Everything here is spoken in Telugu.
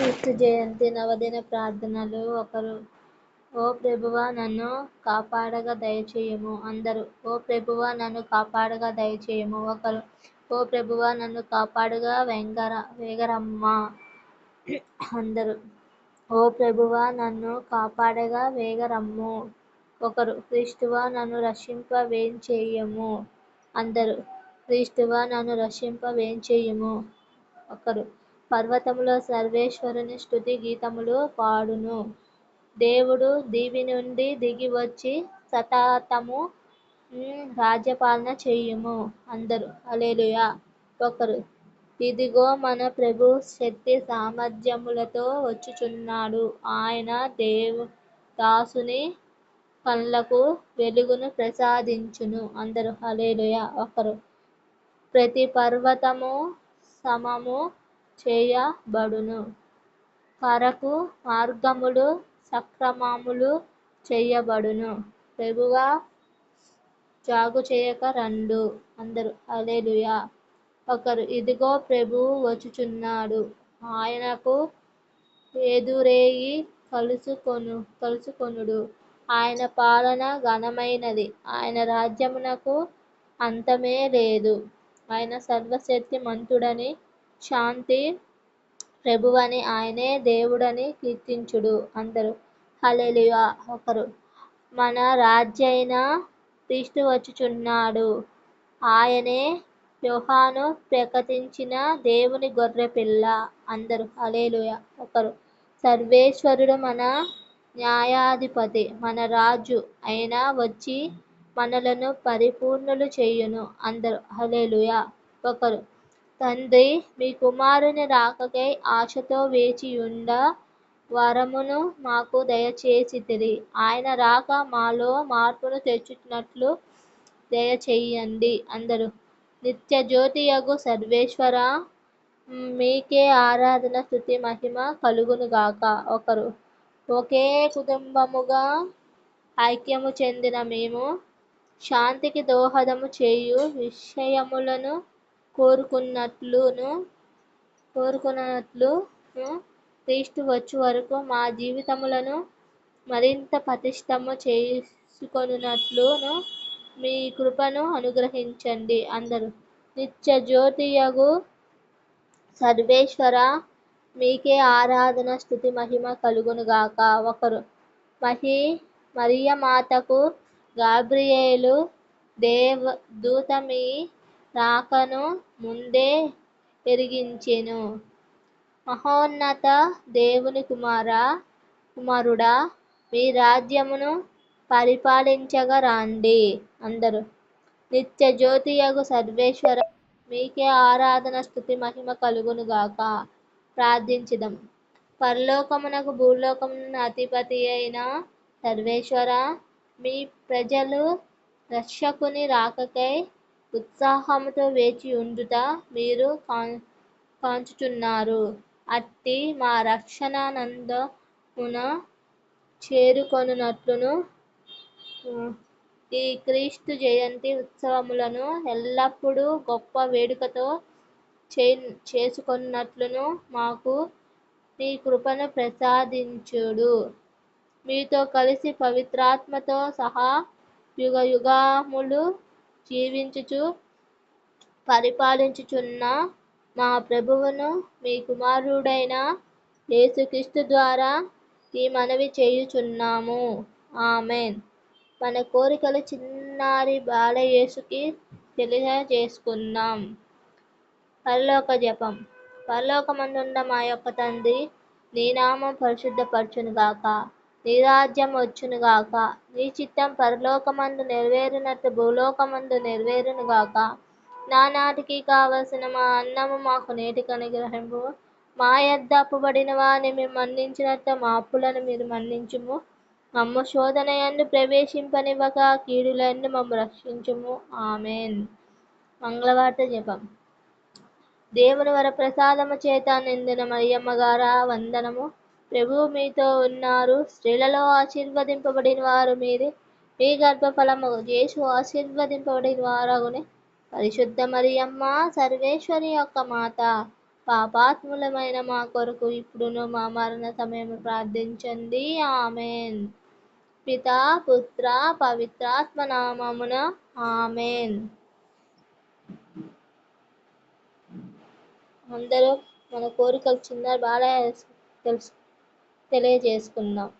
క్రీస్తు జయంతి నవదిన ప్రార్థనలు ఒకరు. ఓ ప్రభువా నన్ను కాపాడగా దయచేయము అందరూ. ఓ ప్రభువా నన్ను కాపాడగా దయచేయము ఒకరు. ఓ ప్రభువా నన్ను కాపాడగా వెంగర వేగరమ్మ అందరూ. ఓ ప్రభువా నన్ను కాపాడగా వేగరమ్ము ఒకరు. క్రీస్తువా నన్ను రక్షింప వేంచేయము అందరూ. క్రీస్తువా నన్ను రక్షింప వేంచేయము ఒకరు. పర్వతములో సర్వేశ్వరుని స్థుతి గీతములు పాడును. దేవుడు దివి నుండి దిగి వచ్చి సతాతము రాజ్యపాలన చేయుము అందరూ. అలేలుయా ఒకరు ఇదిగో మన ప్రభు శక్తి సామర్థ్యములతో వచ్చుచున్నాడు. ఆయన దేవు దాసుని కళ్ళకు వెలుగును ప్రసాదించును అందరూ. హలేలుయా ఒకరు ప్రతి పర్వతము సమము చేయబడును. కరకు మార్గములు సక్రమములు చేయబడును. ప్రభువా జాగు చేయక రండు. అందరూ అలేలుయా ఒకరు ఇదిగో ప్రభువు వచ్చుచున్నాడు. ఆయనకు ఎదురేయి కలుసుకొను కలుసుకొనుడు. ఆయన పాలన ఘనమైనది. ఆయన రాజ్యమునకు అంతమే లేదు. ఆయన సర్వశక్తి మంతుడని శాంతి ప్రభువని ఆయనే దేవుడని కీర్తించుడు అందరూ. హల్లెలూయా. ఒకరు మన రాజైన క్రీస్తు వచ్చుచున్నాడు. ఆయనే యోహాను ప్రకటించిన దేవుని గొర్రె పిల్ల అందరూ. హల్లెలూయా. ఒకరు సర్వేశ్వరుడు మన న్యాయాధిపతి మన రాజు అయినా వచ్చి మనలను పరిపూర్ణులు చేయును అందరూ. హలేలుయ ఒకరు తండ్రి మీ కుమారుని రాకకై ఆశతో వేచియుండ వరమును మాకు దయచేసితిరి. ఆయన రాక మాలో మార్పును తెచ్చునట్లు దయచేయండి అందరూ. నిత్య జ్యోతియగు సర్వేశ్వర మీకే ఆరాధన స్థుతి మహిమ కలుగునుగాక. ఒకరు ఒకే కుటుంబముగా ఐక్యము చెందిన మేము శాంతికి దోహదము చేయు విషయములను కోరుకున్నట్లును కోరుకున్నట్లును క్రీస్తు వచ్చు వరకు మా జీవితములను మరింత పటిష్టము చేసుకొనున్నట్లును మీ కృపను అనుగ్రహించండి అందరూ. నిత్య జ్యోతియగు సర్వేశ్వర మీకే ఆరాధన స్థుతి మహిమ కలుగునుగాక. ఒకరు మహి మరియ మాతకు గాబ్రియేలు దేవ దూత మీ రాకను ముందే ఎరిగించెను. మహోన్నత దేవుని కుమార కుమారుడా మీ రాజ్యమును పరిపాలించగా రాండి అందరూ. నిత్య జ్యోతియగు సర్వేశ్వర మీకే ఆరాధన స్థుతి మహిమ కలుగును గాక. ప్రార్థించుదాం. పరలోకమునకు భూలోకమున అధిపతి అయిన సర్వేశ్వర మీ ప్రజలు రక్షకుని రాకకై ఉత్సాహముతో వేచి ఉండుట మీరు కా- కాంచుచున్నారు. అట్టి మా రక్షణానందమున చేరుకొనున్నట్లును ఈ క్రీస్తు జయంతి ఉత్సవములను ఎల్లప్పుడూ గొప్ప వేడుకతో చే చేసుకున్నట్లును మాకు మీ కృపను ప్రసాదించుడు. మీతో కలిసి పవిత్రాత్మతో సహా యుగ యుగములు జీవించుచు పరిపాలించుచున్న మా ప్రభువును మీ కుమారుడైన యేసుక్రీస్తు ద్వారా ఈ మనవి చేయుచున్నాము. ఆమెన్. మన కోరికలు చిన్నారి బాలయేసుకి తెలియజేసుకుందాం. పరలోక జపం. పరలోకమందున్న మా యొక్క తండ్రి నీ నామం పరిశుద్ధపరచునుగాక. నీ వచ్చునుగాక నీ చిత్తం పరలోకమందు నెరవేరినట్టు భూలోకమందు నెరవేరునుగాక నానాటికి కావలసిన మా అన్నము మాకు నేటికి అనుగ్రహింపు మా యొద్ద అప్పుబడిన వారిని మేము మన్నించినట్టు మా అప్పులను మీరు మన్నించుము. మమ్మ శోధన ప్రవేశింపనివ్వక కీడులందు మమ్మ రక్షించుము. ఆమెన్. మంగళవార్త జపం. దేవుని వరప్రసాదము చేత నిందిన మరియమ్మ గారా వందనము. ప్రభువు మీతో ఉన్నారు. స్త్రీలలో ఆశీర్వదింపబడిన వారు మీరే. మీ గర్భఫలము యేసు ఆశీర్వదింపబడిన వారగునే పరిశుద్ధ మరియమ్మ సర్వేశ్వరి యొక్క మాత పాపాత్ములమైన మా కొరకు ఇప్పుడును మా మరణ సమయం ప్రార్థించండి. ఆమెన్. పితా పుత్ర పవిత్రాత్మ నామమున ఆమెన్. అందరూ మన కోరికలు చిన్న బాగా తెలుసు తెలియజేసుకుందాం.